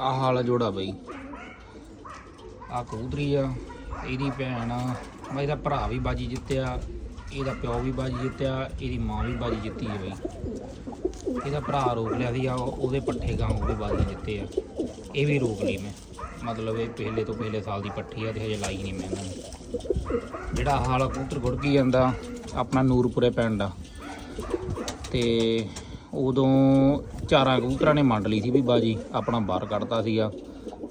ਆਹ ਹਾਲ ਜੋੜਾ ਬਈ। ਆ ਕਬੂਤਰੀ ਆ, ਇਹਦੀ ਭੈਣ ਆ। ਮੈਂ ਇਹਦਾ ਭਰਾ ਵੀ ਬਾਜੀ ਜਿੱਤਿਆ, ਇਹਦਾ ਪਿਓ ਵੀ ਬਾਜੀ ਜਿੱਤਿਆ, ਇਹਦੀ ਮਾਂ ਵੀ ਬਾਜੀ ਜਿੱਤੀ ਹੈ ਬਈ। ਇਹਦਾ ਭਰਾ ਰੋਕ ਲਿਆ ਸੀ ਆ ਉਹਦੇ ਪੱਠੇ ਗਾਂ ਉਹਦੇ ਬਾਜੀ ਜਿੱਤੇ ਆ। ਇਹ ਵੀ ਰੋਕ ਲਈ ਮੈਂ। ਮਤਲਬ ਇਹ ਪਹਿਲੇ ਤੋਂ ਪਹਿਲੇ ਸਾਲ ਦੀ ਪੱਠੀ ਆ ਤੇ ਹਜੇ ਲਾਈ ਨਹੀਂ ਮੈਂ ਇਹਨਾਂ ਨੂੰ। ਜਿਹੜਾ ਹਾਲ ਕਬੂਤਰ ਗੁੜਕੀ ਜਾਂਦਾ ਆਪਣਾ ਨੂਰਪੁਰੇ ਪਿੰਡ ਆ। ਤੇ ਉਦੋਂ ਚਾਰਾਂ ਕਬੂਤਰਾਂ ਨੇ ਮੰਡ ਲਈ ਸੀ ਵੀ ਬਾਜੀ ਆਪਣਾ ਬਾਹਰ ਕੱਢਤਾ ਸੀਗਾ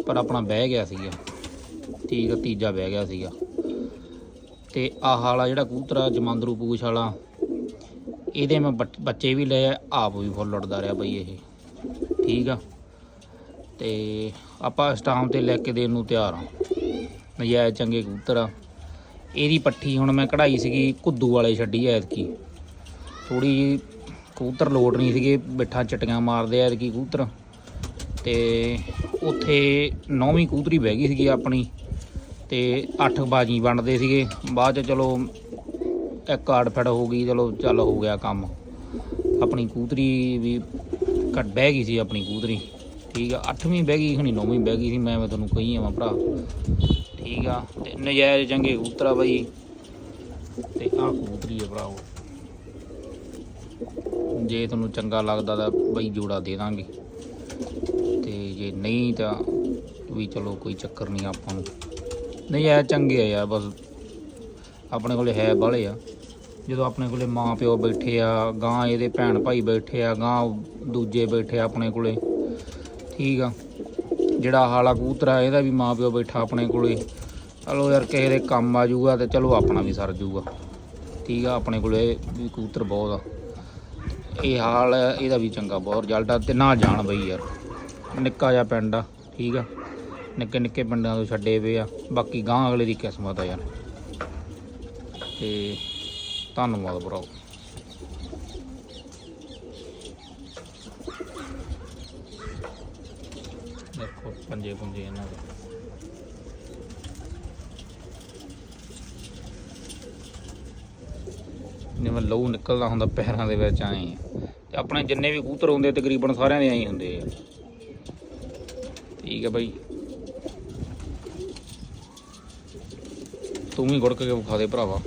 ਪਰ ਆਪਣਾ ਬਹਿ ਗਿਆ ਸੀਗਾ। ਠੀਕ ਆ, ਤੀਜਾ ਬਹਿ ਗਿਆ ਸੀਗਾ। ਤੇ ਆਹ ਵਾਲਾ ਜਿਹੜਾ ਕਬੂਤਰ ਆ ਜਮਾਂਦਰੂ ਪੂਛ ਵਾਲਾ ਇਹਦੇ ਮੈਂ ਬੱਚ- ਬੱਚੇ ਵੀ ਲਏ ਆਪ ਵੀ ਫੁੱਲ ਉੱਡਦਾ ਰਿਹਾ ਬਈ ਇਹ। ਠੀਕ ਆ। ਤੇ ਆਪਾਂ ਇਸ ਟਾਈਮ ਤੇ ਲੈ ਕੇ ਦੇਣ ਨੂੰ ਤਿਆਰ ਆ। ਨਜਾਇਜ਼ ਚੰਗੇ ਕਬੂਤਰ ਆ। ਇਹਦੀ ਪੱਠੀ ਹੁਣ ਮੈਂ ਕਢਾਈ ਸੀਗੀ ਕੁੱਦੂ ਵਾਲੇ ਛੱਡੀ ਐਤਕੀ। ਥੋੜੀ ਕਬੂਤਰ ਲੋਡ ਨਹੀਂ ਸੀਗੇ ਬਿੱਠਾਂ ਚਟੀਆਂ ਮਾਰਦੇ ਆ ਐਤਕੀ ਕਬੂਤਰ। ਤੇ ਉੱਥੇ ਨੌਵੀਂ ਕਬੂਤਰੀ ਬਹਿ ਗਈ ਸੀਗੀ ਆਪਣੀ, ਤੇ ਅੱਠ ਬਾਜੀ ਵੰਡਦੇ ਸੀਗੇ। ਬਾਅਦ ਚ ਚਲੋ ਇੱਕ ਆੜ ਫੜ ਹੋ ਗਈ, ਚਲੋ ਚੱਲ ਹੋ ਗਿਆ ਕੰਮ। ਆਪਣੀ ਕੂਤਰੀ ਵੀ ਘੱਟ ਬਹਿ ਗਈ ਸੀ, ਆਪਣੀ ਕੂਤਰੀ ਠੀਕ ਆ, ਅੱਠਵੀਂ ਬਹਿ ਗਈ ਖਣੀ ਨੌਵੀਂ ਬਹਿ ਗਈ ਸੀ, ਮੈਂ ਮੈਂ ਤੁਹਾਨੂੰ ਕਹੀ ਆਵਾਂ ਭਰਾ। ਠੀਕ ਆ, ਤੇ ਨਜਾਇਜ਼ ਚੰਗੇ ਕੂਤਰਾ ਬਾਈ ਬਈ। ਤੇ ਆ ਕਬੂਤਰੀ ਆ ਭਰਾਓ ਜੇ ਤੁਹਾਨੂੰ ਚੰਗਾ ਲੱਗਦਾ ਤਾਂ ਬਈ ਜੋੜਾ ਦੇ ਦਾਂਗੇ। ਤੇ ਜੇ ਨਹੀਂ ਤਾਂ ਵੀ ਚਲੋ ਕੋਈ ਚੱਕਰ ਨਹੀਂ ਆਪਾਂ ਨੂੰ। ਨਹੀਂ ਐ ਚੰਗੇ ਆ ਯਾਰ, ਬਸ ਆਪਣੇ ਕੋਲੇ ਹੈ ਬਾਲੇ ਆ। ਜਦੋਂ ਆਪਣੇ ਕੋਲੇ ਮਾਂ ਪਿਓ ਬੈਠੇ ਆ ਗਾਂ ਇਹਦੇ ਭੈਣ ਭਾਈ ਬੈਠੇ ਆ ਗਾਂ ਦੂਜੇ ਬੈਠੇ ਆ ਆਪਣੇ ਕੋਲੇ, ਠੀਕ ਆ। ਜਿਹੜਾ ਹਾਲਾ ਕਬੂਤਰ ਆ, ਇਹਦਾ ਵੀ ਮਾਂ ਪਿਓ ਬੈਠਾ ਆਪਣੇ ਕੋਲੇ। ਚਲੋ ਯਾਰ, ਕਿਸੇ ਦੇ ਕੰਮ ਆ ਜਾਊਗਾ ਤੇ ਚਲੋ ਆਪਣਾ ਵੀ ਸਰ ਜਾਊਗਾ। ਠੀਕ ਆ, ਆਪਣੇ ਕੋਲੇ ਵੀ ਕਬੂਤਰ ਬਹੁਤ ਆ। ਇਹ ਹਾਲ ਇਹਦਾ ਵੀ ਚੰਗਾ ਬਹੁਤ ਰਿਜ਼ਲਟ ਆ ਤੇ ਨਾ ਜਾਣ ਬਈ ਯਾਰ। ਨਿੱਕਾ ਜਿਹਾ ਪਿੰਡ ਆ, ਠੀਕ ਆ? ਨਿੱਕੇ ਨਿੱਕੇ ਪਿੰਡਾਂ ਤੋਂ ਛੱਡੇ ਪਏ ਆ। ਬਾਕੀ ਗਾਂ ਅਗਲੇ ਦੀ ਕਿਸਮਤ ਆ ਯਾਰ। ਤੇ ਧੰਨਵਾਦ ਭਰਾਓ। ਦੇਖੋ ਪੰਜੇ ਪੁੰਜੇ ਇਹਨਾਂ ਦੇ। ਜਿਵੇਂ ਲਹੂ ਨਿਕਲਦਾ ਹੁੰਦਾ ਪੈਰਾਂ ਦੇ ਵਿੱਚ ਆਏ ਤੇ ਆਪਣੇ ਜਿੰਨੇ ਵੀ ਕੂਤਰ ਹੁੰਦੇ ਤਕਰੀਬਨ ਸਾਰਿਆਂ ਦੇ ਆਏ ਹੁੰਦੇ ਆ। ਠੀਕ ਹੈ ਬਾਈ। ਤੂੰ ਵੀ ਗੁੜਕ ਕੇ ਵਿਖਾ ਦੇ ਭਰਾਵਾ।